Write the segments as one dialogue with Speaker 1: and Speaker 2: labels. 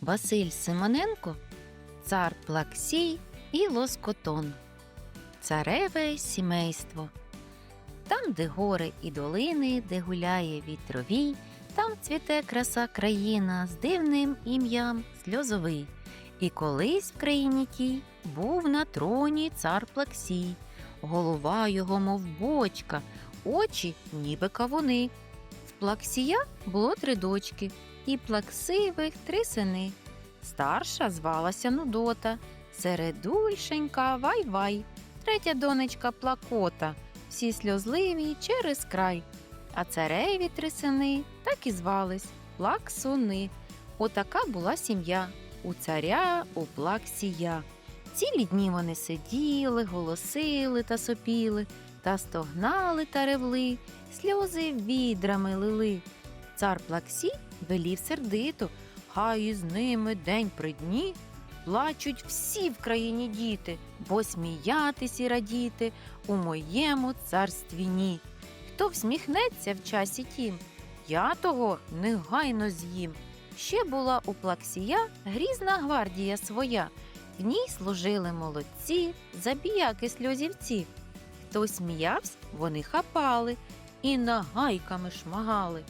Speaker 1: Василь Симоненко, цар Плаксій і Лоскотон. Цареве сімейство. Там, де гори і долини, де гуляє вітровій, там цвіте краса країна з дивним ім'ям сльозовий. І колись в країні тій був на троні цар Плаксій, голова його, мов бочка, очі, ніби кавуни. В Плаксія було три дочки, і плаксивих три сини. Старша звалася Нудота, середульшенька Вай-Вай, третя донечка Плакота, всі сльозливі через край. А цареві три сини так і звались Плаксуни. Отака була сім'я у царя у Плаксія. Цілі дні вони сиділи, голосили та сопіли, та стогнали та ревли, сльози відрами лили. Цар Плаксій велів сердито, хай із ними день при дні. Плачуть всі в країні діти, бо сміятись і радіти у моєму царстві ні. Хто всміхнеться в часі тім, я того негайно з'їм. Ще була у Плаксія грізна гвардія своя, в ній служили молодці, забіяки сльозівці. Хто сміявся, вони хапали і нагайками шмагали.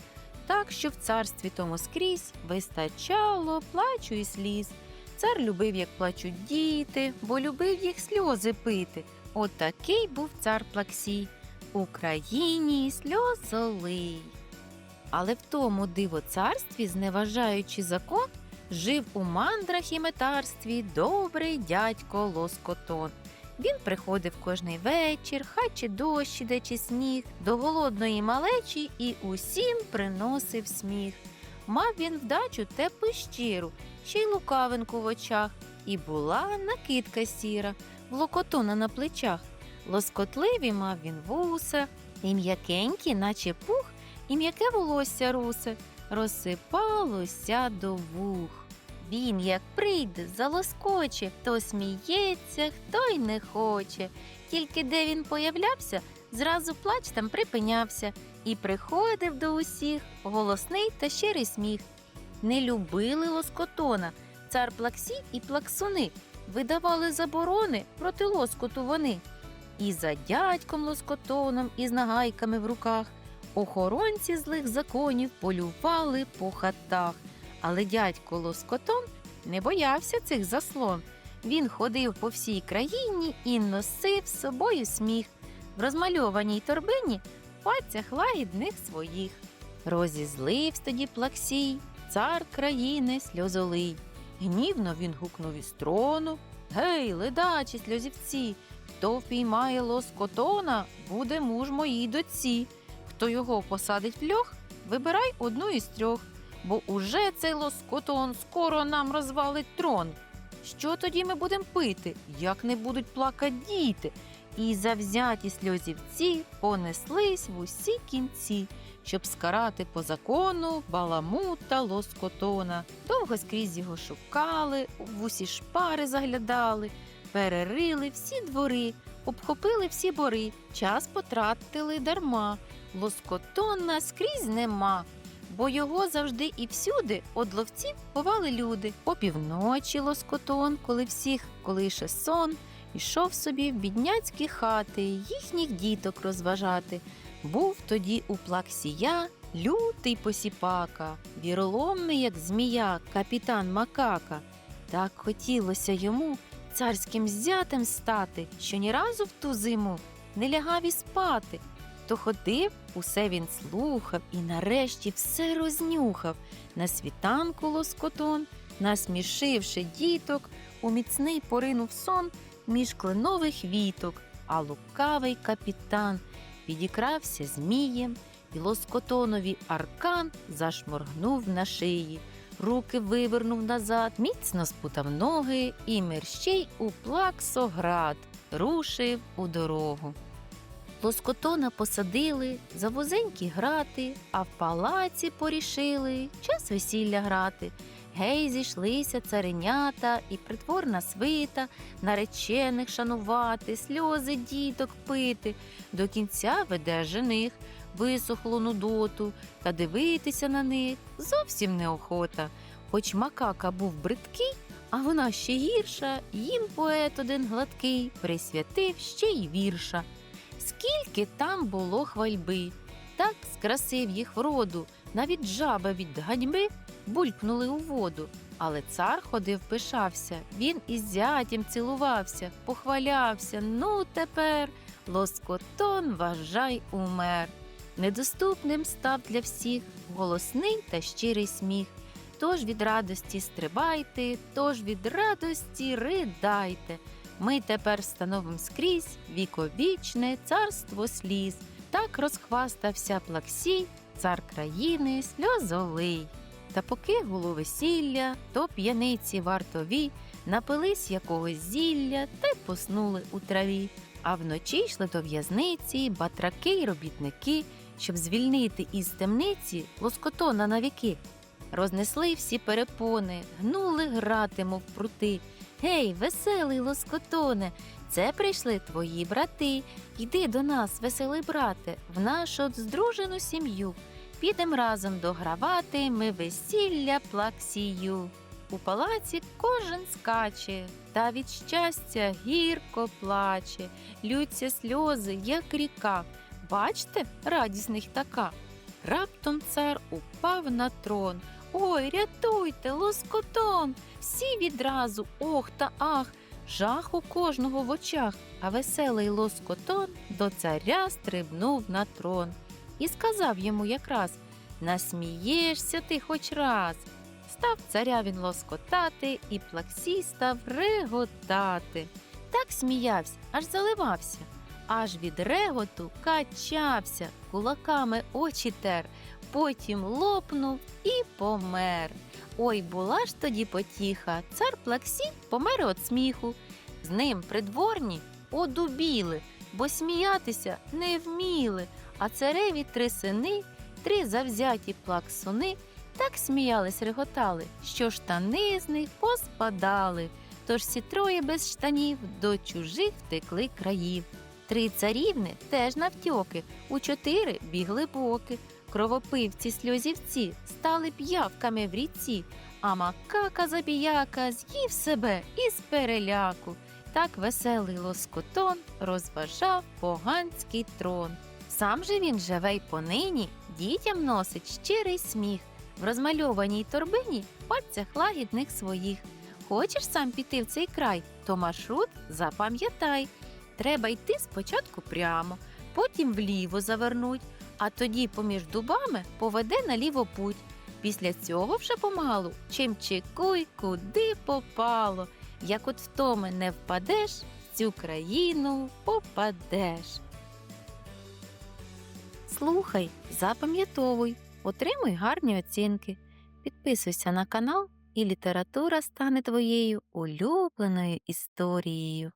Speaker 1: Так що в царстві тому скрізь вистачало плачу і сліз. Цар любив, як плачуть діти, бо любив їх сльози пити. От був цар Плаксій. Україні сльозолий. Але в тому диво царстві, зневажаючи закон, жив у мандрах і метарстві добрий дядько Лоскотон. Він приходив кожний вечір, хай чи дощ іде, чи сніг, до голодної малечі і усім приносив сміх. Мав він вдачу теплу щиру, ще й лукавинку в очах, і була накидка сіра, в локотона на плечах. Лоскотливі мав він вуса, і м'якенькі, наче пух, і м'яке волосся русе, розсипалося до вух. Він, як прийде, залоскоче, хто сміється, хто й не хоче. Тільки де він появлявся, зразу плач там припинявся і приходив до усіх голосний та щирий сміх. Не любили лоскотона, цар Плаксій і плаксуни видавали заборони проти лоскоту вони. І за дядьком лоскотоном із нагайками в руках охоронці злих законів полювали по хатах. Але дядько Лоскотон не боявся цих заслон. Він ходив по всій країні і носив з собою сміх в розмальованій торбині пацях лагідних своїх. Розізлився тоді Плаксій, цар країни сльозолий. Гнівно він гукнув із трону. Гей, ледачі сльозівці, хто впіймає лоскотона, буде муж моїй доці. Хто його посадить в льох, вибирай одну із трьох, бо уже цей лоскотон скоро нам розвалить трон. Що тоді ми будемо пити, як не будуть плакати діти? І завзяті сльозівці понеслись в усі кінці, щоб скарати по закону баламута лоскотона. Довго скрізь його шукали, в усі шпари заглядали, перерили всі двори, обхопили всі бори, час потратили дарма. Лоскотона скрізь нема, бо його завжди і всюди од ловців ховали люди. По півночі лоскотон, коли всіх колише сон, ішов собі в бідняцькі хати, їхніх діток розважати. Був тоді у плаксія лютий посіпака, віроломний, як змія, капітан Макака. Так хотілося йому царським зятем стати, що ні разу в ту зиму не лягав і спати. То ходив, усе він слухав і нарешті все рознюхав. На світанку лоскотон, насмішивши діток, у міцний поринув сон між кленових віток, а лукавий капітан підікрався змієм, і лоскотонові аркан зашморгнув на шиї. Руки вивернув назад, міцно спутав ноги, і мерщій у плаксоград рушив у дорогу. Лоскотона посадили за вузенькі грати, а в палаці порішили час весілля грати. Гей, зійшлися царенята і притворна свита, наречених шанувати, сльози діток пити. До кінця веде жених, висохлу нудоту, та дивитися на них зовсім неохота. Хоч макака був бридкий, а вона ще гірша, їм поет один гладкий присвятив ще й вірша. Скільки там було хвальби, так скрасив їх вроду, навіть жаба від ганьби булькнули у воду. Але цар ходив, пишався, він із зятям цілувався, похвалявся. Ну тепер лоскотон, вважай, умер. Недоступним став для всіх голосний та щирий сміх. Тож від радості стрибайте, тож від радості ридайте. Ми тепер встановим скрізь віковічне царство сліз. Так розхвастався плаксій, цар країни сльозолий. Та поки було весілля, то п'яниці вартові напились якогось зілля та й поснули у траві. А вночі йшли до в'язниці батраки й робітники, щоб звільнити із темниці лоскотона на віки. Рознесли всі перепони, гнули грати, мов прути. Гей, веселий лоскотоне, це прийшли твої брати. Йди до нас, веселий брате, в нашу здружену сім'ю. Підем разом догравати ми весілля плаксію. У палаці кожен скаче, та від щастя гірко плаче, лються сльози, як ріка. Бачте, радість в них така. Раптом цар упав на трон. Ой, рятуйте, лоскотон! Всі відразу ох та ах, жах у кожного в очах, а веселий лоскотон до царя стрибнув на трон і сказав йому якраз Насмієшся ти хоч раз. Став царя він лоскотати, і плаксій став реготати. Так сміявся, аж заливався, аж від реготу качався, кулаками очі тер, потім лопнув і помер. Ой, була ж тоді потіха, цар Плаксій помер від сміху. З ним придворні одубіли, бо сміятися не вміли, а цареві три сини, три завзяті плаксуни так сміялись, реготали, що штани з них поспадали. Тож всі троє без штанів до чужих втекли країв. Три царівни теж навтьоки, у чотири бігли боки. Кровопивці сльозівці стали п'явками в ріці, а макака забіяка з'їв себе із переляку. Так веселий лоскотон розважав поганський трон. Сам же він живе й понині, дітям носить щирий сміх. В розмальованій торбині пальцях лагідних своїх. Хочеш сам піти в цей край, то маршрут запам'ятай. Треба йти спочатку прямо, потім вліво завернуть, а тоді поміж дубами поведе наліво путь. Після цього вже помалу чим чекуй, куди попало. Як от в томи не впадеш, в цю країну попадеш. Слухай, запам'ятовуй, отримуй гарні оцінки. Підписуйся на канал, і література стане твоєю улюбленою історією.